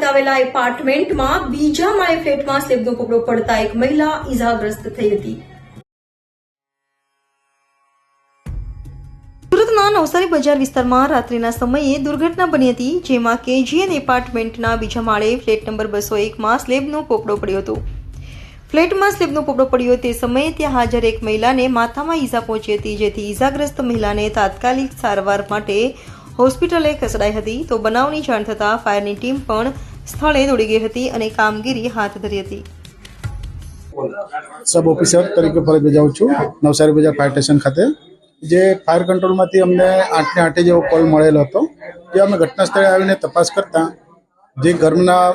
આવેલા એપાર્ટમેન્ટમાં બીજા માળે ફ્લેટમાં સ્લેબનો કપડો પડતા એક મહિલા ઇજાગ્રસ્ત થઈ હતી. નવસારી બજાર વિસ્તારમાં રાત્રિના સમયે દુર્ઘટના બની હતી, જેમાં કેજીએન એપાર્ટમેન્ટના બીજા માળે ફ્લેટ નંબર બસો એકમાં સ્લેબનો પોપડો પડ્યો હતો. ફ્લેટમાં સ્લેબનો પોપડો પડ્યો તે સમયે ત્યાં હાજર એક મહિલાને માથામાં ઈજા પહોંચી હતી, જેથી ઈજાગ્રસ્ત મહિલાને તાત્કાલિક સારવાર માટે હોસ્પિટલે ખસેડાઈ હતી તો બનાવની જાણ થતાં ફાયરની ટીમ પણ સ્થળે દોડી ગઈ હતી અને કામગીરી હાથ ધરી હતી. સબ ઓફિસર તરીકે ફરજ બજાવું છું, નવસારી બજાર ફાયર સ્ટેશન ખાતે. જે ફાયર કંટ્રોલમાંથી અમને આઠને આઠે જેવો કોલ મળેલો હતો, જે અમે ઘટના સ્થળે આવીને તપાસ કરતા, જે ઘરના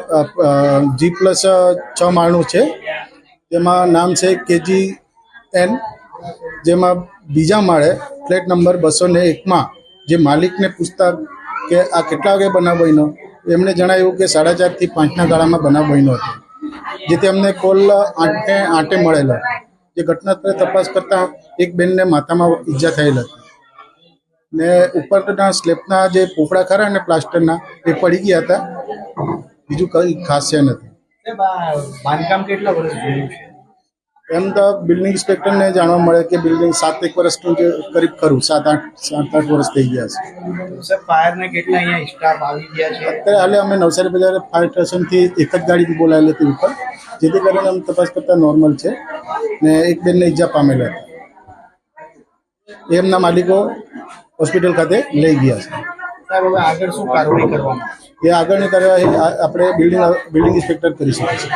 જી પ્લસ છ માળનું છે, તેમાં નામ છે કેજી એન, જેમાં બીજા માળે ફ્લેટ નંબર બસો ને એકમાં જે માલિકને પૂછતા કે આ કેટલા વાગે બનાવ બન્યો, એમણે જણાવ્યું કે સાડા ચારથી પાંચના ગાળામાં બનાવ બન્યો હતો. જેથી અમને કોલ આઠે આઠે મળેલો. જે ઘટના તપાસ કરતા એક બેનને માથામાં ઈજા થયેલ હતી. ને ઉપરના સ્લેબના જે પોપડા ખરા ને પ્લાસ્ટરના, એ પડી ગયા હતા. બીજું કંઈ ખાસ છે નથી. બાંધકામ કેટલા વર્ષ એમ તો બિલ્ડિંગ ઇન્સ્પેક્ટરને જાણવા મળે કે બિલ્ડિંગ સાત એક વર્ષનું જે કરીબ ખરું સાત આઠ સાત આઠ વર્ષ થઈ ગયા છે. સર ફાયરને કેટલા અહીંયા સ્ટાફ આવી ગયા છે? અત્યારે હાલે અમે નવસારી બજાર ફાયર સ્ટેશનથી એક જ ગાડી બોલાયેલી હતી ઉપર જેથી કરીને અમે તપાસ કરતા નોર્મલ છે. ને એક બેનને ઈજા પામેલા હતા. એમના માલિકો હોસ્પિટલ ખાતે લઈ ગયા છે. સાહેબ હવે આગળ શું કાર્યવાહી કરવાનું એ આગળની કાર્યવાહી આ- આપણે બિલ્ડિંગ બિલ્ડિંગ ઇન્સ્પેક્ટર કરી શકે છે